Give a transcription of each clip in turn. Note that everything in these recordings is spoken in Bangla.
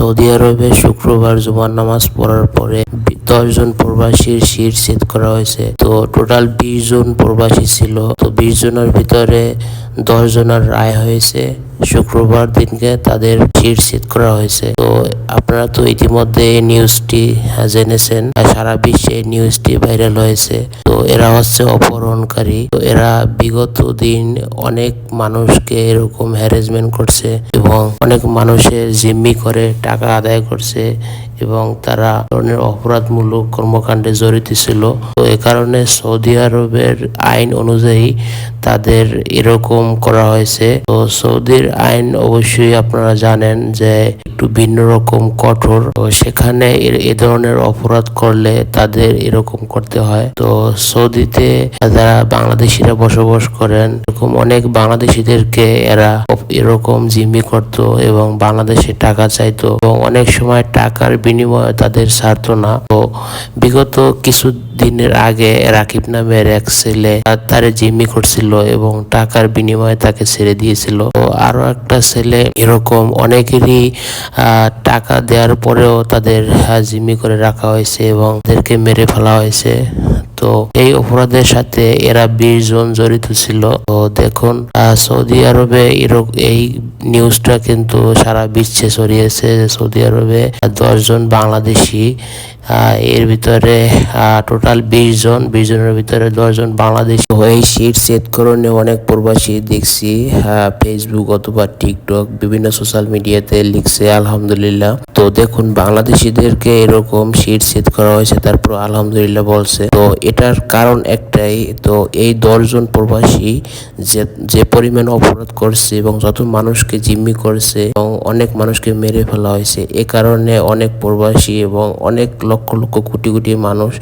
সৌদি আরবে শুক্রবার জুমার নামাজ পড়ার পরে দশজন প্রবাসীর শির ছেদ করা হয়েছে। তো টোটাল বিশ জন প্রবাসী ছিল। তো বিশ জনের ভিতরে দশ জনের রায় হয়েছে। শুক্রবার দিনকে তাদের শির ছেদ করা হয়েছে। তো আপনারা তো ইতিমধ্যে এই নিউজটি জেনেছেন। সারা বিশ্বে এই নিউজটি ভাইরাল হয়েছে। তো এরা হচ্ছে অপহরণকারী। তো এরা বিগত দিন অনেক মানুষকে এরকম হ্যারাসমেন্ট করছে এবং অনেক মানুষের জিম্মি করে টাকা আদায় করছে। এবং তারা ধরনের অপরাধমূলক কর্মকাণ্ডে জড়িত ছিল। তো এ কারণে সৌদি আরবের আইন অনুযায়ী তাদের এরকম করা হয়েছে। তো সৌদির আইন অবশ্যই আপনারা জানেন যে একটু ভিন্ন রকম কঠোর। তো সেখানে এ- ধরনের অপরাধ করলে তাদের এরকম করতে হয়। তো সৌদিতে যারা বাংলাদেশিরা বসবাস করেন, এরকম অনেক বাংলাদেশিদেরকে এরা এরকম জিম্মি করত এবং বাংলাদেশে টাকা চাইতো। এবং অনেক সময় টাকার বিনিময়ে তাদের ছাড়তো না। তো বিগত কিছু দিনের আগে রাকিব নামের এক ছেলে তার- জিমি জিম্মি করছিল এবং টাকার বিনিময়ে তাকে ছেড়ে দিয়েছিল। তো আরও একটা ছেলে এরকম অনেকেরই টাকা দেওয়ার পরেও তাদের জিম্মি করে রাখা হয়েছে এবং তাদেরকে মেরে ফেলা হয়েছে। তো এই অপরাধের সাথে এরা বিশ জন জড়িত ছিল। তো দেখুন সৌদি আরবে এই নিউজটা কিন্তু সারা বিশ্বে ছড়িয়েছে সৌদি আরবে দশ জন বাংলাদেশি এর ভিতরে টোটাল বিশ জন, বিশ জনের ভিতরে দশ জন বাংলাদেশি। তো এই শীট সেট করণে অনেক প্রবাসী দেখছি ফেসবুক অথবা টিকটক বিভিন্ন সোশ্যাল মিডিয়াতে লিখছে, আলহামদুলিল্লাহ। তো দেখুন, বাংলাদেশিদেরকে এরকম শীট সেট করা হয়েছে, তারপর আলহামদুলিল্লাহ বলছে। তো এটার কারণ একটাই, তো এই দশজন প্রবাসী যে যে পরিমাণ অপরাধ করছে এবং যত মানুষকে জিম্মি করছে এবং অনেক মানুষকে মেরে ফেলা হয়েছে, এ কারণে অনেক প্রবাসী এবং অনেক লক্ষ লক্ষ কোটি কোটি মানুষ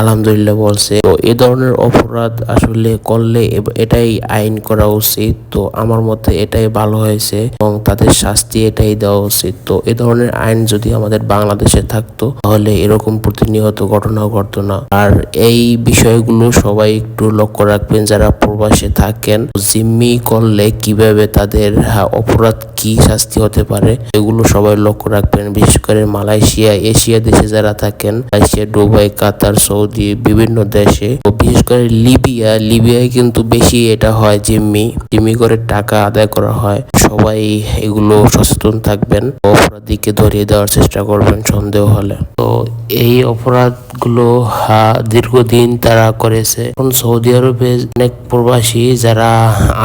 আলহামদুলিল্লাহ বলছে। তো এ ধরনের অপরাধ আসলে করলে এটাই আইন করা উচিত। তো আমার মতে এটাই ভালো হয়েছে এবং তাদের শাস্তি এটাই দেওয়া উচিত। তো এ ধরনের আইন যদি আমাদের বাংলাদেশে থাকতো, তাহলে এরকম প্রতিনিয়ত ঘটনা ঘটতো না। আর এই বিষয়গুলো সবাই একটু লক্ষ্য রাখবেন যারা প্রবাসে থাকেন। জিম্মি করলে কীভাবে তাদের হ্যাঁ, অপরাধ কি শাস্তি হতে পারে এগুলো সবাই লক্ষ্য রাখবেন। বিশেষ করে মালয়েশিয়া এশিয়া দেশে যারা থাকেন মালয়েশিয়া দুবাই কাতার সৌদি বিভিন্ন দেশে। বিশেষ করে লিবিয়া লিবিয়ায় কিন্তু বেশি এটা হয় জিম্মি। জিম্মি করে টাকা আদায় করা হয়। সবাই এগুলো সচেতন থাকবেন, অপরাধীকে ধরিয়ে দেওয়ার চেষ্টা করবেন সন্দেহ হলে। তো এই অপরাধগুলো দীর্ঘদিন তারা করেছে। এখন সৌদি আরবে অনেক প্রবাসী যারা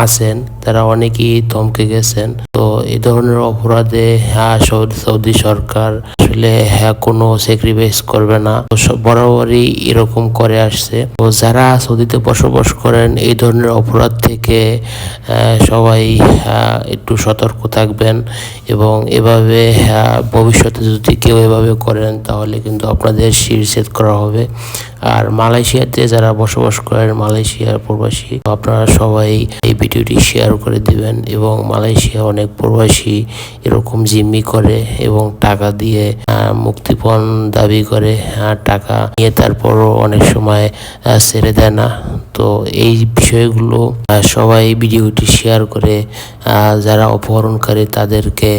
আছেন তারা অনেকেই থমকে গেছেন। তো এই ধরনের অপরাধে হ্যাঁ সৌদি সরকার আসলে হ্যাঁ কোনো স্যাক্রিফাইস করবে না। বরাবরই এরকম করে আসছে। তো যারা সৌদিতে বসবাস করেন এই ধরনের অপরাধ থেকে সবাই আহ, একটু সতর্ক থাকবেন এবং এভাবে আহ, ভবিষ্যতে যদি কেউ এভাবে করেন তাহলে কিন্তু আপনাদের শিরছেদ করা হবে। আর মালয়েশিয়াতে যারা বসবাস করেন মালয়েশিয়ার প্রবাসী আপনারা সবাই এই ভিডিওটি শেয়ার করে দিবেন এবং মালয়েশিয়া অনেক প্রবাসী এরকম জিম্মি করে এবং টাকা দিয়ে মুক্তিপণ দাবি করে টাকা নিয়ে তারপরও অনেক সময় ছেড়ে দেয় না। তো এই বিষয়গুলো সবাই ভিডিওটি শেয়ার করে যারা অপহরণকারী তাদেরকে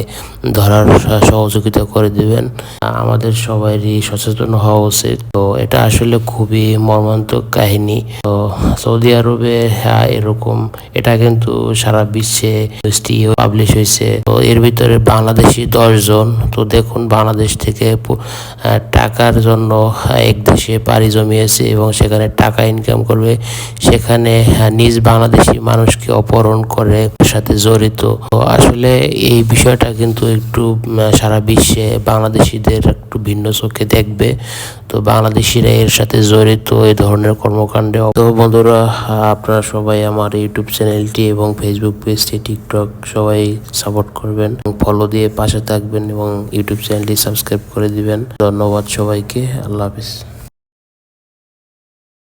ধরার সহযোগিতা করে দিবেন। আমাদের সবারই সচেতন হওয়া উচিত। তো এটা আসলে খুবই মর্মান্তক কাহিনী। তো সৌদি আরবে আহ, এরকম। এটা কিন্তু সারা বিশ্বে পাবলিশ হয়েছে। তো এর ভিতরে বাংলাদেশি দশজন তো দেখুন বাংলাদেশ থেকে টাকার জন্য এক দেশে পাড়ি জমিয়েছে এবং সেখানে টাকা ইনকাম করবে। সেখানে নিজ বাংলাদেশি মানুষকে অপহরণ করে সাথে জড়িত। তো আসলে এই বিষয়টা কিন্তু একটু সারা বিশ্বে বাংলাদেশিদের একটু ভিন্ন চোখে দেখবে। তো বাংলাদেশিরা এর সাথে জড়িত এই ধরনের কর্মকাণ্ডে তো বন্ধুরা, আপনারা সবাই আমার ইউটিউব চ্যানেলটি এবং ফেসবুক পেজটি টিকটক সবাই সাপোর্ট করবেন। ফলো দিয়ে পাশে থাকবেন এবং ইউটিউব চ্যানেলটি সাবস্ক্রাইব করে দিবেন। ধন্যবাদ সবাইকে। আল্লাহ হাফিজ।